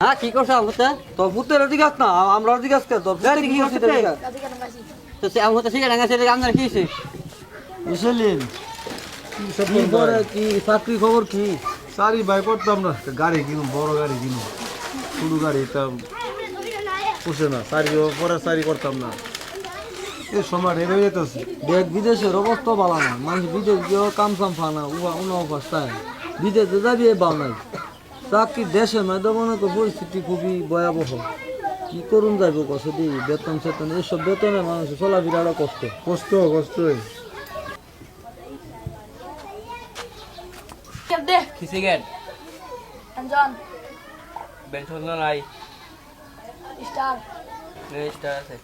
হ্যাঁ কি করছ আমতে তোর পুতের জিজ্ঞাস না আমরা জিজ্ঞাস কে? তোর পুতের কি করছিস এটা তো সে আমতে সেটা আমদার কি বুঝলেন কি করে কি চাকরি খবর কি? সারি ভাই করতাম না গাড়ি কিনুন বড় গাড়ি কিনুন ছোট গাড়ি এটা পুষে না সারি পরে সারি করতাম না। এই সময় হয়ে যেতেছে। দেখ বিদেশের অবস্থা ভালো না মানুষ বিদেশ গিয়েও কাম সাম ফানা উবা উনা অবস্থায় বিদেশে যাবি এ বাল নাই। চাকরি দেশে মনে পরিস্থিতি খুবই ভয়াবহ। কি করুন যাইব কষ্ট বেতন সেতন এসব বেতনে মানুষ চলাফেরা আরও কষ্ট। কষ্ট কষ্ট। দে। কি সিগারেট? অঞ্জন। বেলছল না নাই। স্টার। রেজিস্টার আছে।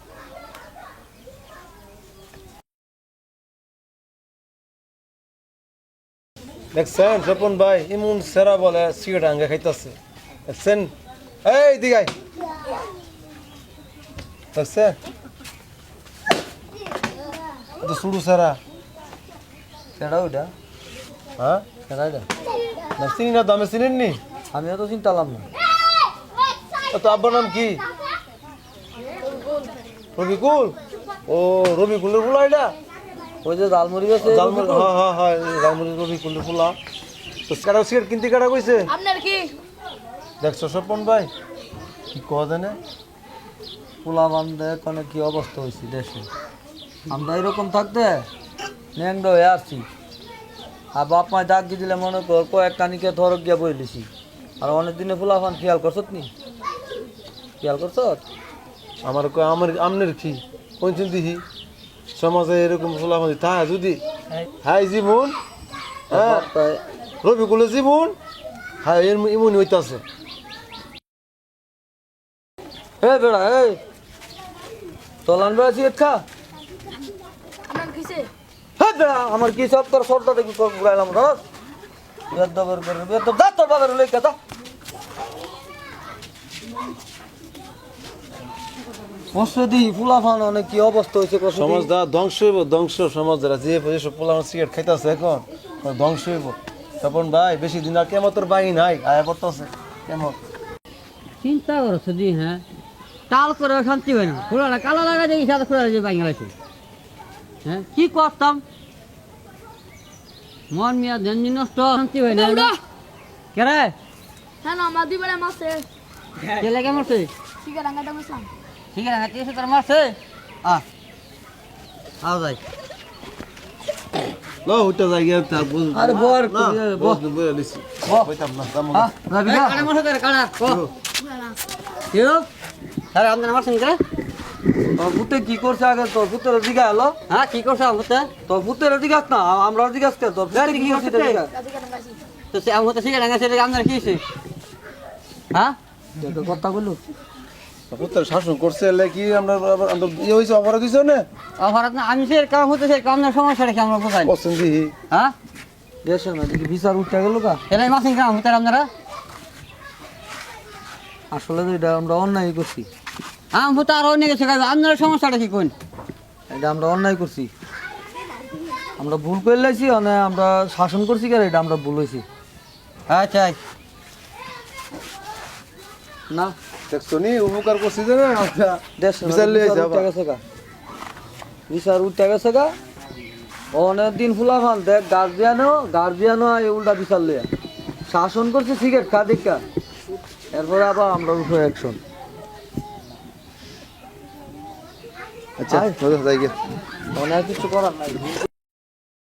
দেখছেন স্বপন ভাই ইমন সেরা বলে সিগারেট আঙ্গে খাইতেছে। দেখছেন? এই দিগাই। দেখছেন? তো শুরু সেরা। সেটা ওইটা। হ্যাঁ? সেটা এটা। না চিনি না দামে চিনেন নি আমি তো চিন্তালাম না। তো আব্বার নাম কি? রবিকুল। ও রবিকুলের ফুলা এটা? ওই যে জালমুড়ি গেছে জালমুড়ি হ্যাঁ হ্যাঁ হ্যাঁ জালমুড়ি রবিকুলের ফুলা তো কারা সিগারেট কিনতে কারা কইছে? আপনার কি? দেখছ স্বপন ভাই? কি কহ জানে? পোলা বান্ধে কোনো কি অবস্থা হয়েছে দেশে? আমরা এরকম থাকতে ন্যাংড হয়ে আসছি। আর বাপ মায় ডাক দিলে মনে কর কয়েক কানিকে ধরক গিয়া বই লিছি আর অনেক দিনে পোলা ফান খেয়াল করছত নি? খেয়াল করছত? আমার কয় আমার আমনের কি? কোনদিন দিহি সমাজে এরকম ফুলা মাঝি তা যদি? হাই জীবন? হ্যাঁ? তাই রবিকুলের জীবন? হ্যাঁ এর ইমন হইতাছে। হে বেড়া এই তলান বেড়া সিগারেট খা। আপনার হে বেড়া আমার কি সব তোর সর্দা দেখি কর ঘুরাইলাম ধর। বেদ বের করে বেদ দা তোর বাবার লইকা দা অনেক কি অবস্থা হয়েছে সমাজ দা ধ্বংস হইব ধ্বংস সমাজ যারা যে যেসব পোলা সিগারেট খাইতাছে এখন ওরা ধ্বংস হইব। তপন ভাই বেশি দিন আর কেমন তোর নাই আয়া পড়তেছে কেমন চিন্তা হ্যাঁ? তাল করে শান্তি হয় না। খোলা কালো লাগা যে ইসাদা খোলা যে বাঙালি হ্যাঁ? কি করতাম? মন মিয়া নষ্ট শান্তি হয় না। কেরে হ্যাঁ না আমার দুই বেলা মাসে কে লাগে মরছে? সিগার আঙ্গাটা মাসলাম ঠিক আছে হাতি এসে তোর মারছে। আ আও যাই। লো যাই জায়গা তার বুঝ আরে বর না বুঝে লিছি বহ। কইতাম না যাব হ্যাঁ। যাবি না কাড়া মারছে তোর কাড়া। কো কেউ আরে আপনার মারছেন কে তোর পুতে কি করছে আগে তোর পুতের দিঘা এলো হ্যাঁ কি করছ আমতে তোর পুতের জিজ্ঞাস না আমরা কে? তোর পুতে কি করছে তো? সে সেটা কি হইছে হ্যাঁ? কথা বলল। পুত্র শাসন করছে এলে কি আমরা আমরা ইয়ে হইছে অপরাধ হইছে না অপরাধ না আমি সে কাম হতে সে কাম না সমস্যা রেখে আমরা বোঝাই পছন্দ দিহি হ্যাঁ? দেশে না দেখি বিচার উঠতে গেল কা এলাই মাসিং কাম হতে আপনারা? আসলে তো এটা আমরা অন্যায় করছি। আম হতে আর অনেক গেছে আপনার সমস্যাটা কি কোন এটা আমরা অন্যায় করছি। আমরা ভুল করে লাইছি মানে আমরা শাসন করছি কেন এটা আমরা ভুল হয়েছি আচ্ছা। না দেখছ নি উপকার করছি যে না আচ্ছা। বিচার লিয়ে উঠতে গেছে গা। বিচার উঠতে গেছে গা। অনেক দিন ফুলা ফান দেখ গার্জিয়ানও গার্জিয়ানও আয় উল্টা বিচার লিয়া শাসন করছে সিগারেট খা দেখা। এরপরে আবার আমরা উঠে অ্যাকশন আচ্ছা। অনেক কিছু করার নাই।